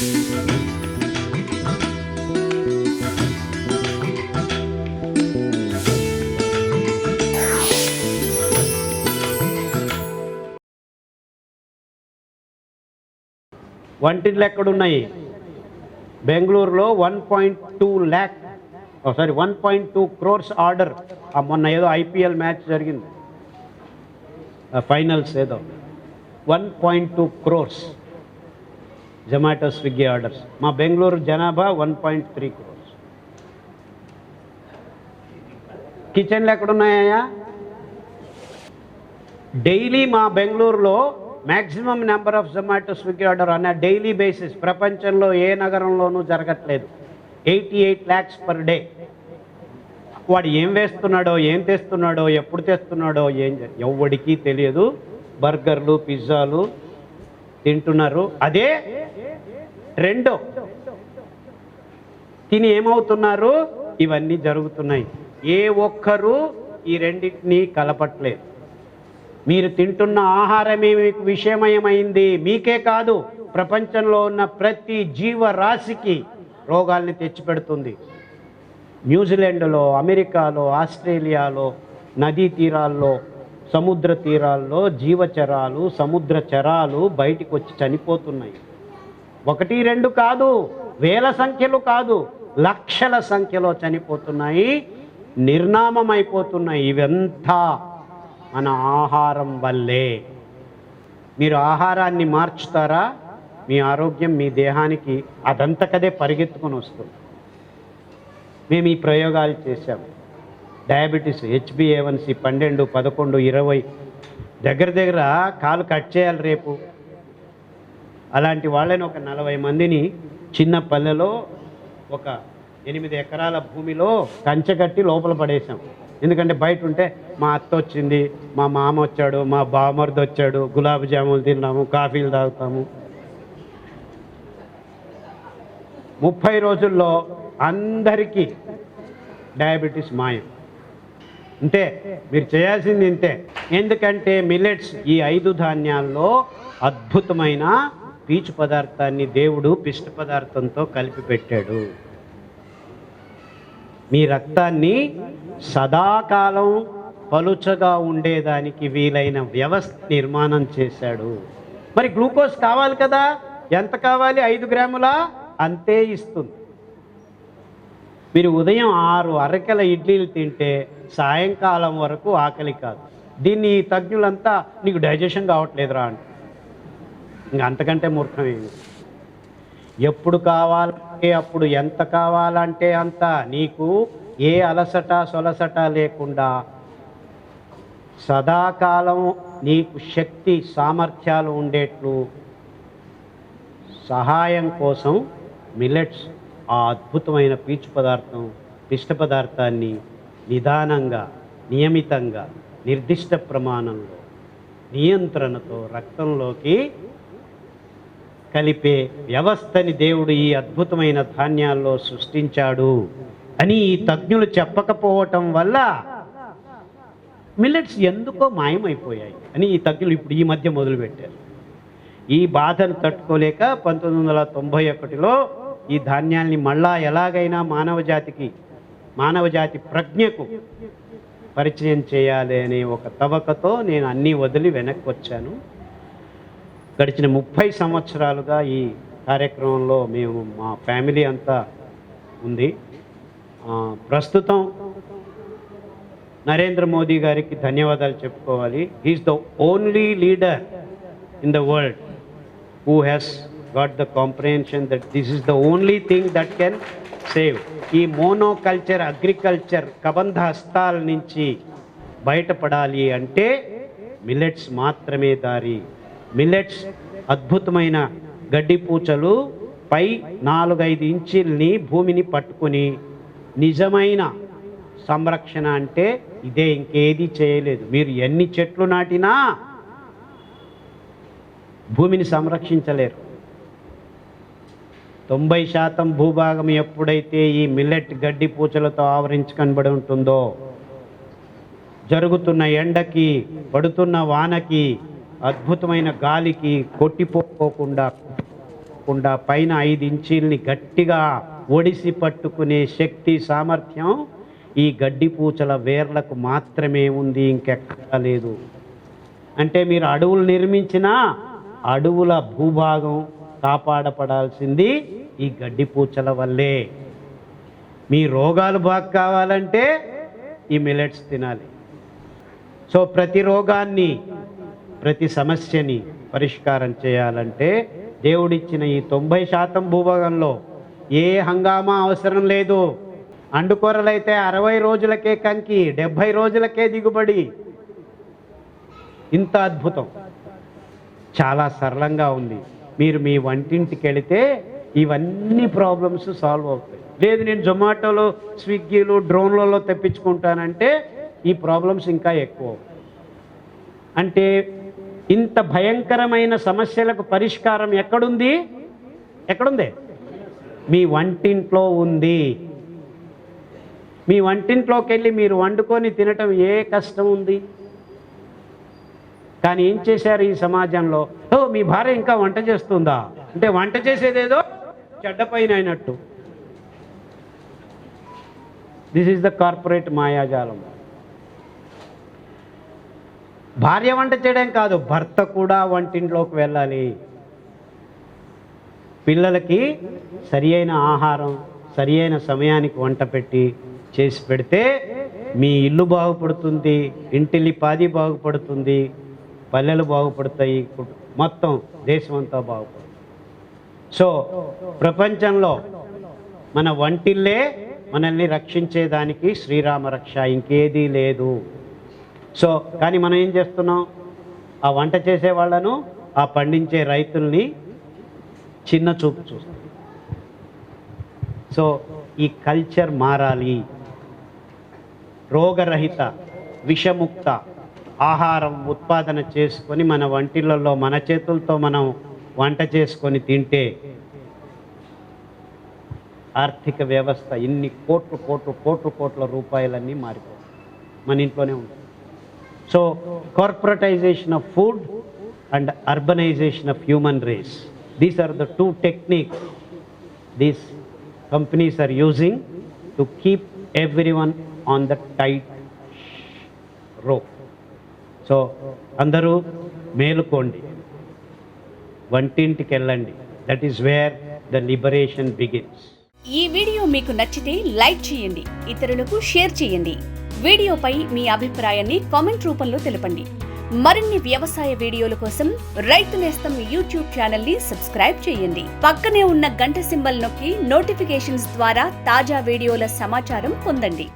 వంటింట్లు ఎక్కడున్నాయి? బెంగళూరులో one point two lakh sorry one point two crores order. మొన్న ఏదో ఐపీఎల్ మ్యాచ్ జరిగింది. ఫైనల్స్ ఏదో. One point two crores. Zomato Swiggy orders మా బెంగళూరు జనాభా వన్ పాయింట్ త్రీ క్రోర్స్ కిచెన్లు ఎక్కడున్నాయా డైలీ మా Bengaluru maximum number of Zomato Swiggy order అన్న డైలీ బేసిస్ ప్రపంచంలో ఏ నగరంలోనూ జరగట్లేదు. Eighty eight lakhs per day వాడు ఏం వేస్తున్నాడో ఏం తెస్తున్నాడో ఎప్పుడు తెస్తున్నాడో ఏం ఎవడికి తెలియదు. బర్గర్లు పిజ్జాలు తింటున్నారు. అదే రెండో. తిని ఏమవుతున్నారు? ఇవన్నీ జరుగుతున్నాయి. ఏ ఒక్కరూ ఈ రెండింటినీ కలపట్లేదు. మీరు తింటున్న ఆహారమే మీకు విషమయమైంది? మీకే కాదు ప్రపంచంలో ఉన్న ప్రతి జీవరాశికి రోగాల్ని తెచ్చిపెడుతుంది. న్యూజిలాండ్లో అమెరికాలో ఆస్ట్రేలియాలో నదీ తీరాల్లో సముద్ర తీరాల్లో జీవచరాలు సముద్ర చరాలు బయటికి వచ్చి చనిపోతున్నాయి. ఒకటి రెండు కాదు వేల సంఖ్యలు కాదు లక్షల సంఖ్యలో చనిపోతున్నాయి నిర్నామమైపోతున్నాయి ఇవంతా మన ఆహారం వల్లే. మీరు ఆహారాన్ని మార్చుతారా? మీ ఆరోగ్యం మీ దేహానికి అదంతకదే పరిగెత్తుకొని వస్తుంది. మేము ఈ ప్రయోగాలు చేశాము. డయాబెటీస్ హెచ్బిఏవన్సి పన్నెండు పదకొండు ఇరవై. దగ్గర దగ్గర కాలు కట్ చేయాలి రేపు. అలాంటి వాళ్ళని ఒక నలభై మందిని చిన్న పల్లెలో ఒక ఎనిమిది ఎకరాల భూమిలో కంచె కట్టి లోపల పడేసాం ఎందుకంటే బయట ఉంటే మా అత్త వచ్చింది మా మామ వచ్చాడు మా బామర్ది వచ్చాడు గులాబ్ జాములు తిన్నాము కాఫీలు తాగుతాము. ముప్పై రోజుల్లో అందరికీ డయాబెటీస్ మాయం. అంటే మీరు చేయాల్సింది ఇంతే. ఎందుకంటే మిల్లెట్స్ ఈ ఐదు ధాన్యాల్లో అద్భుతమైన పీచు పదార్థాన్ని దేవుడు పిష్ట పదార్థంతో కలిపి పెట్టాడు. మీ రక్తాన్ని సదాకాలం పలుచగా ఉండేదానికి వీలైన వ్యవస్థ నిర్మాణం చేశాడు. మరి గ్లూకోజ్ కావాలి కదా? ఎంత కావాలి? ఐదు గ్రాముల? అంతే ఇస్తుంది. మీరు ఉదయం ఆరు అరకెల ఇడ్లీలు తింటే సాయంకాలం వరకు ఆకలి కాదు. దీన్ని తజ్ఞులంతా నీకు డైజెషన్ కావట్లేదురా అంట. ఇంక అంతకంటే మూర్ఖమేమి ఎప్పుడు కావాలంటే అప్పుడు ఎంత కావాలంటే అంత. నీకు ఏ అలసట సొలసట లేకుండా సదాకాలం నీకు శక్తి సామర్థ్యాలు ఉండేట్లు సహాయం కోసం మిల్లెట్స్ ఆ అద్భుతమైన పీచు పదార్థం పిష్ట పదార్థాన్ని నిదానంగా నియమితంగా నిర్దిష్ట ప్రమాణంలో నియంత్రణతో రక్తంలోకి కలిపే వ్యవస్థని దేవుడు ఈ అద్భుతమైన ధాన్యాల్లో సృష్టించాడు అని ఈ తజ్ఞులు చెప్పకపోవటం వల్ల మిల్లెట్స్ ఎందుకో మాయమైపోయాయి అని ఈ తజ్ఞులు ఇప్పుడు ఈ మధ్య మొదలుపెట్టారు. ఈ బాధను తట్టుకోలేక పంతొమ్మిది వందల తొంభై ఒకటిలో ఈ ధాన్యాల్ని మళ్ళా ఎలాగైనా మానవ జాతికి మానవ జాతి ప్రజ్ఞకు పరిచయం చేయాలి అనే ఒక తవకతో నేను అన్నీ వదిలి వెనక్కి వచ్చాను. గడిచిన ముప్పై సంవత్సరాలుగా ఈ కార్యక్రమంలో మేము మా ఫ్యామిలీ అంతా ఉంది. ప్రస్తుతం నరేంద్ర మోదీ గారికి ధన్యవాదాలు చెప్పుకోవాలి. Is the only leader in the world who has got the comprehension that this is the only thing that can save ఈ మోనోకల్చర్ అగ్రికల్చర్ కబంధ హస్తాల నుంచి బయటపడాలి అంటే మిల్లెట్స్ మాత్రమే దారి. మిల్లెట్స్ అద్భుతమైన గడ్డి పూచలు పై నాలుగైదు ఇంచుల్ని భూమిని పట్టుకొని నిజమైన సంరక్షణ అంటే ఇదే ఇంకేది చేయలేదు. మీరు ఎన్ని చెట్లు నాటినా భూమిని సంరక్షించలేరు. తొంభై శాతం భూభాగం ఎప్పుడైతే ఈ మిల్లెట్ గడ్డి పూచలతో ఆవరించుకనబడి ఉంటుందో జరుగుతున్న ఎండకి పడుతున్న వానకి అద్భుతమైన గాలికి కొట్టిపోకుండా తప్పకుండా పైన ఐదు ఇంచీల్ని గట్టిగా ఒడిసి పట్టుకునే శక్తి సామర్థ్యం ఈ గడ్డి పూచల వేర్లకు మాత్రమే ఉంది ఇంకెక్కడా లేదు. అంటే మీరు అడవులు నిర్మించినా అడవుల భూభాగం కాపాడపడాల్సింది ఈ గడ్డి పూచల వల్లే. మీ రోగాలు బాగా కావాలంటే ఈ మిలెట్స్ తినాలి. సో ప్రతి రోగాన్ని ప్రతి సమస్యని పరిష్కారం చేయాలంటే దేవుడిచ్చిన ఈ తొంభై శాతం భూభాగంలో ఏ హంగామా అవసరం లేదు. అండుకొరలైతే అరవై రోజులకే కంకి డెబ్భై రోజులకే దిగుబడి. ఇంత అద్భుతం. చాలా సరళంగా ఉంది. మీరు మీ వంటింటికి వెళితే ఇవన్నీ ప్రాబ్లమ్స్ సాల్వ్ అవుతాయి. లేదు నేను జొమాటోలో స్విగ్గీలు డ్రోన్లలో తెప్పించుకుంటానంటే ఈ ప్రాబ్లమ్స్ ఇంకా ఎక్కువ అంటే ఇంత భయంకరమైన సమస్యలకు పరిష్కారం ఎక్కడుంది? ఎక్కడుంది? మీ వంటింట్లో ఉంది. మీ వంటింట్లోకి వెళ్ళి మీరు వండుకొని తినటం ఏ కష్టం ఉంది? కానీ ఏం చేశారు ఈ సమాజంలో? ఓ మీ భార్య ఇంకా వంట చేస్తుందా? అంటే వంట చేసేదేదో చెడ్డ పైన అయినట్టు దిస్ ఈజ్ ద కార్పొరేట్ మాయాజాలం. భార్య వంట చేయడం కాదు భర్త కూడా వంటింట్లోకి వెళ్ళాలి. పిల్లలకి సరి అయిన ఆహారం సరి అయిన సమయానికి వంట పెట్టి చేసి పెడితే మీ ఇల్లు బాగుపడుతుంది ఇంటిల్లి పాది బాగుపడుతుంది పల్లెలు బాగుపడతాయి మొత్తం దేశం అంతా బాగుపడుతుంది. సో ప్రపంచంలో మన వంటిల్లే మనల్ని రక్షించేదానికి శ్రీరామ రక్ష ఇంకేదీ లేదు. సో కానీ మనం ఏం చేస్తున్నాం? ఆ వంట చేసే వాళ్ళను ఆ పండించే రైతుల్ని చిన్న చూపు చూస్తాం. సో ఈ కల్చర్ మారాలి. రోగరహిత విషముక్త ఆహారం ఉత్పాదన చేసుకొని మన వంటిళ్ళల్లో మన చేతులతో మనం వంట చేసుకొని తింటే ఆర్థిక వ్యవస్థ ఇన్ని కోట్లు కోట్లు కోట్లు కోట్ల రూపాయలన్నీ మారిపోతాయి. మన ఇంట్లోనే ఉంటాయి so corporatization of food and urbanization of human race these are the two techniques these companies are using to keep everyone on the tight rope so అందరూ మేలుకోండి. వంటింటికి వెళ్ళండి that is where the liberation begins ఈ video మీకు నచ్చితే like చేయండి ఇతరులకు share చేయండి. వీడియోపై మీ అభిప్రాయాన్ని కామెంట్ రూపంలో తెలపండి. మరిన్ని వ్యవసాయ వీడియోల కోసం రైతు నేస్తం యూట్యూబ్ ఛానల్ని సబ్స్క్రైబ్ చేయండి. పక్కనే ఉన్న గంట సింబల్ నొక్కి నోటిఫికేషన్స్ ద్వారా తాజా వీడియోల సమాచారం పొందండి.